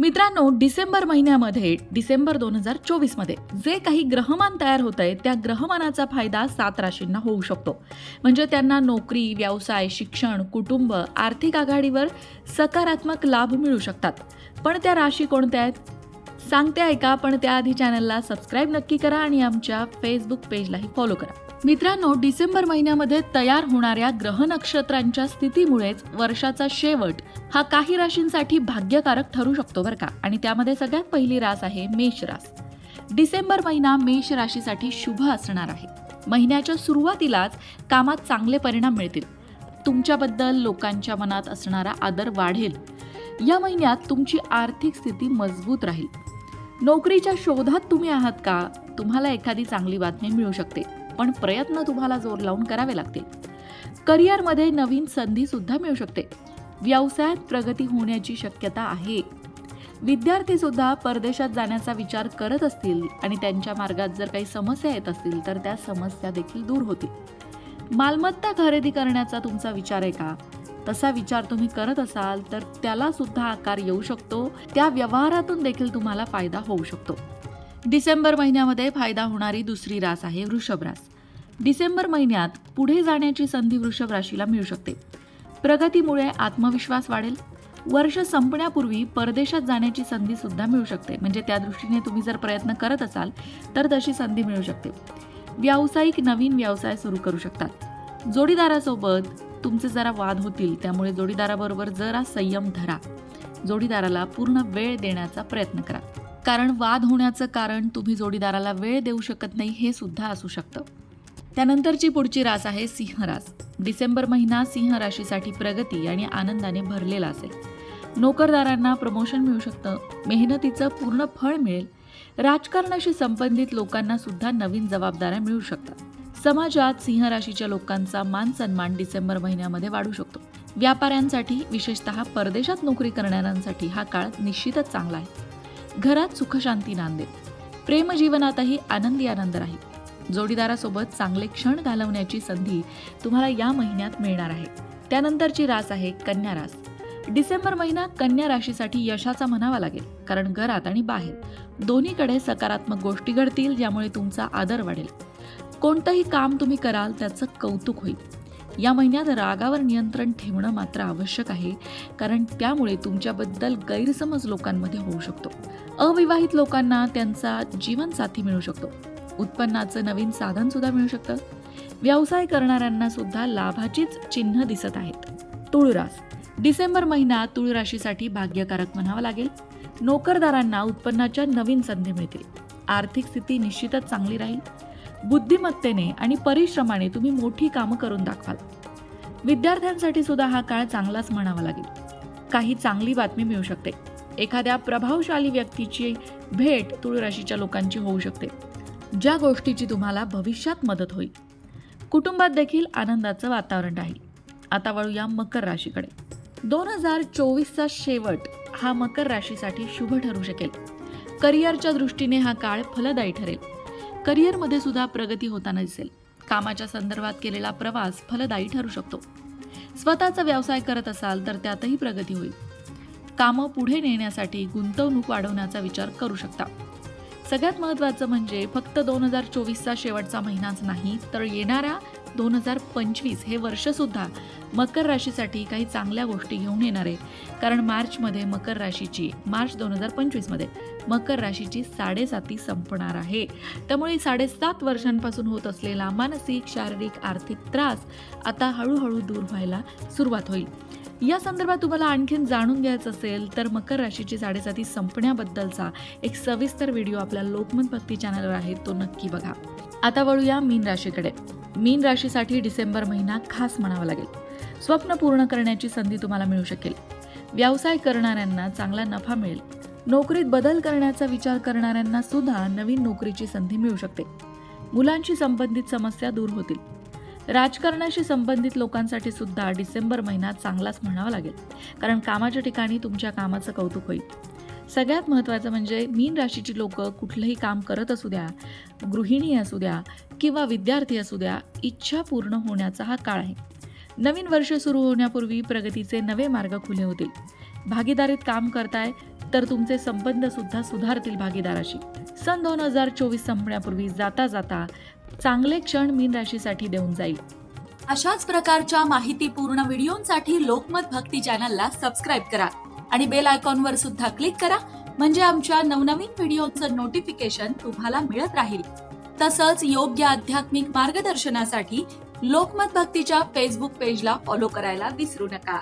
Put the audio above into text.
मित्रांनो डिसेंबर महिन्यामध्ये डिसेंबर दोन हजार चोवीसमध्ये जे काही ग्रहमान तयार होत आहे त्या ग्रहमानाचा फायदा सात राशींना होऊ शकतो. म्हणजे त्यांना नोकरी व्यवसाय शिक्षण कुटुंब आर्थिक आघाडीवर सकारात्मक लाभ मिळू शकतात. पण त्या राशी कोणत्या आहेत? सांगते ऐका पण त्याआधी चॅनलला सबस्क्राईब नक्की करा आणि आमच्या फेसबुक पेजलाही फॉलो करा. मित्रांनो डिसेंबर महिन्यामध्ये तयार होणाऱ्या ग्रह नक्षत्रांच्या स्थितीमुळेच वर्षाचा शेवट हा काही राशींसाठी भाग्यकारक ठरू शकतो बरं का? आणि त्यामध्ये सगळ्यात पहिली रास आहे मेष रास. डिसेंबर महिना मेष राशीसाठी शुभ असणार आहे. महिन्याच्या सुरुवातीलाच कामात चांगले परिणाम मिळतील. तुमच्याबद्दल लोकांच्या मनात असणारा आदर वाढेल. या महिन्यात तुमची आर्थिक स्थिती मजबूत राहील. नोकरीच्या शोधात तुम्ही आहात का? तुम्हाला एखादी चांगली बातमी मिळू शकते पण प्रयत्न तुम्हाला जोर लावून करावे लागतील. करिअरमध्ये नवीन संधी सुद्धा मिळू शकते. व्यवसायात प्रगती होण्याची शक्यता आहे. विद्यार्थी सुद्धा परदेशात जाण्याचा विचार करत असतील आणि त्यांच्या मार्गात जर काही समस्या येत असतील तर त्या समस्या देखील दूर होतील. मालमत्ता खरेदी करण्याचा तुमचा विचार आहे का? तसा विचार तुम्ही करत असाल तर त्याला सुद्धा आकार येऊ शकतो. त्या व्यवहारातून देखील तुम्हाला फायदा होऊ शकतो. डिसेंबर महिन्यामध्ये फायदा होणारी दुसरी रास आहे वृषभ रास. डिसेंबर महिन्यात पुढे जाण्याची संधी वृषभ राशीला मिळू शकते. प्रगतीमुळे आत्मविश्वास वाढेल. वर्ष संपण्यापूर्वी परदेशात जाण्याची संधी सुद्धा मिळू शकते. म्हणजे त्या दृष्टीने तुम्ही जर प्रयत्न करत असाल तर तशी संधी मिळू शकते. व्यावसायिक नवीन व्यवसाय सुरू करू शकतात. जोडीदारासोबत तुमचे जरा वाद होतील त्यामुळे जोडीदाराबरोबर जरा संयम धरा. जोडीदाराला पूर्ण वेळ देण्याचा प्रयत्न करा. कारण वाद होण्याचं कारण तुम्ही जोडीदाराला वेळ देऊ शकत नाही हे सुद्धा असू शकतं. त्यानंतरची पुढची रास आहे सिंहरास डिसेंबर महिना सिंह राशीसाठी प्रगती आणि आनंदाने भरलेला असेल. नोकरदारांना प्रमोशन मिळू शकतं मेहनतीचं पूर्ण फळ मिळेल. राजकारणाशी संबंधित लोकांना सुद्धा नवीन जबाबदाऱ्या मिळू शकतात. समाजात सिंह राशीच्या लोकांचा मान सन्मान डिसेंबर महिन्यामध्ये वाढू शकतो. व्यापाऱ्यांसाठी विशेषतः परदेशात नोकरी करणाऱ्यांसाठी हा काळ निश्चितच चांगला आहे. घरात सुखशांती नांदेल प्रेमजीवनातही आनंदी आनंद राहील. जोडीदारासोबत चांगले क्षण घालवण्याची संधी तुम्हाला या महिन्यात मिळणार आहे. त्यानंतरची रास आहे कन्या रास. डिसेंबर महिना कन्या राशीसाठी यशाचा म्हणावा लागेल कारण घरात आणि बाहेर दोन्हीकडे सकारात्मक गोष्टी घडतील ज्यामुळे तुमचा आदर वाढेल. कोणतंही काम तुम्ही कराल त्याचं कौतुक होईल. या महिन्यात रागावर नियंत्रण ठेवणं मात्र आवश्यक आहे कारण त्यामुळे तुमच्याबद्दल गैरसमज लोकांमध्ये होऊ शकतो. अविवाहित लोकांना त्यांचा जीवनसाथी मिळू शकतो. उत्पन्नाचं नवीन साधन सुद्धा मिळू शकतं. व्यवसाय करणाऱ्यांना सुद्धा लाभाचीच चिन्ह दिसत आहेत. तुळरास डिसेंबर महिना तुळ राशीसाठी भाग्यकारक म्हणावा लागेल. नोकरदारांना उत्पन्नाच्या नवीन संधी मिळतील. आर्थिक स्थिती निश्चितच चांगली राहील. बुद्धिमत्तेने आणि परिश्रमाने तुम्ही मोठी कामं करून दाखवाल. विद्यार्थ्यांसाठी सुद्धा हा काळ चांगलाच म्हणावा लागेल. काही चांगली बातमी मिळू शकते. एखाद्या प्रभावशाली व्यक्तीची भेट तुळ राशीच्या लोकांची होऊ शकते. ज्या गोष्टीची तुम्हाला भविष्यात मदत होईल. कुटुंबात देखील आनंदाचं वातावरण राहील. आता वळूया मकर राशीकडे. दोन हजार चोवीसचा शेवट हा मकर राशीसाठी शुभ ठरू शकेल. करिअरच्या दृष्टीने हा काळ फलदायी ठरेल. करिअरमध्ये सुद्धा प्रगती होताना दिसेल. कामाच्या संदर्भात केलेला प्रवास फलदायी ठरू शकतो. स्वतःचा व्यवसाय करत असाल तर त्यातही प्रगती होईल. कामं पुढे नेण्यासाठी गुंतवणूक वाढवण्याचा विचार करू शकता. सगळ्यात महत्त्वाचं म्हणजे फक्त दोन हजार चोवीसचा शेवटचा महिनाच नाही तर येणाऱ्या दोन हजार पंचवीस हे वर्षसुद्धा मकर राशीसाठी काही चांगल्या गोष्टी घेऊन येणार आहे. कारण मार्चमध्ये मकर राशीची मार्च दोन हजार पंचवीसमध्ये मकर राशीची साडेसाती संपणार आहे. त्यामुळे साडेसात वर्षांपासून होत असलेला मानसिक शारीरिक आर्थिक त्रास आता हळूहळू दूर व्हायला सुरुवात होईल. या संदर्भात तुम्हाला आणखीन जाणून घ्यायचं असेल तर मकर राशीची साडेसाती संपण्याबद्दलचा एक सविस्तर व्हिडिओ आपल्या लोकमत भक्ती चॅनलवर आहे तो नक्की बघा. आता वळूया मीन राशीकडे. मीन राशीसाठी डिसेंबर महिना खास म्हणावा लागेल. स्वप्न पूर्ण करण्याची संधी तुम्हाला मिळू शकेल. व्यवसाय करणाऱ्यांना चांगला नफा मिळेल. नोकरीत बदल करण्याचा विचार करणाऱ्यांना सुद्धा नवीन नोकरीची संधी मिळू शकते. मुलांशी संबंधित समस्या दूर होतील. राजकारणाशी संबंधित लोकांसाठी सुद्धा डिसेंबर महिना चांगलाच म्हणावा लागेल. कारण कामाच्या ठिकाणी तुमच्या कामाचं कौतुक होईल. सगळ्यात महत्त्वाचं म्हणजे मीन राशीची लोक कुठलंही काम करत असू द्या गृहिणी असू द्या किंवा विद्यार्थी असू द्या इच्छा पूर्ण होण्याचा हा काळ आहे. नवीन वर्ष सुरू होण्यापूर्वी प्रगतीचे नवे मार्ग खुले होतील. भागीदारीत काम करताय तर तुमचे संबंध सुद्धा सुधारतील भागीदाराशी. सन दोन हजार चोवीस संपण्यापूर्वी जाता जाता चांगले क्षण मीन राशीसाठी देऊन जाईल. अशाच प्रकारच्या माहितीपूर्ण व्हिडिओंसाठी लोकमत भक्ती चॅनलला सबस्क्राईब करा आणि बेल आयकॉनवर सुद्धा क्लिक करा म्हणजे आमच्या नवनवीन व्हिडिओचं नोटिफिकेशन तुम्हाला मिळत राहील. तसंच योग्य आध्यात्मिक मार्गदर्शनासाठी लोकमत भक्तीच्या फेसबुक पेजला फॉलो करायला विसरू नका.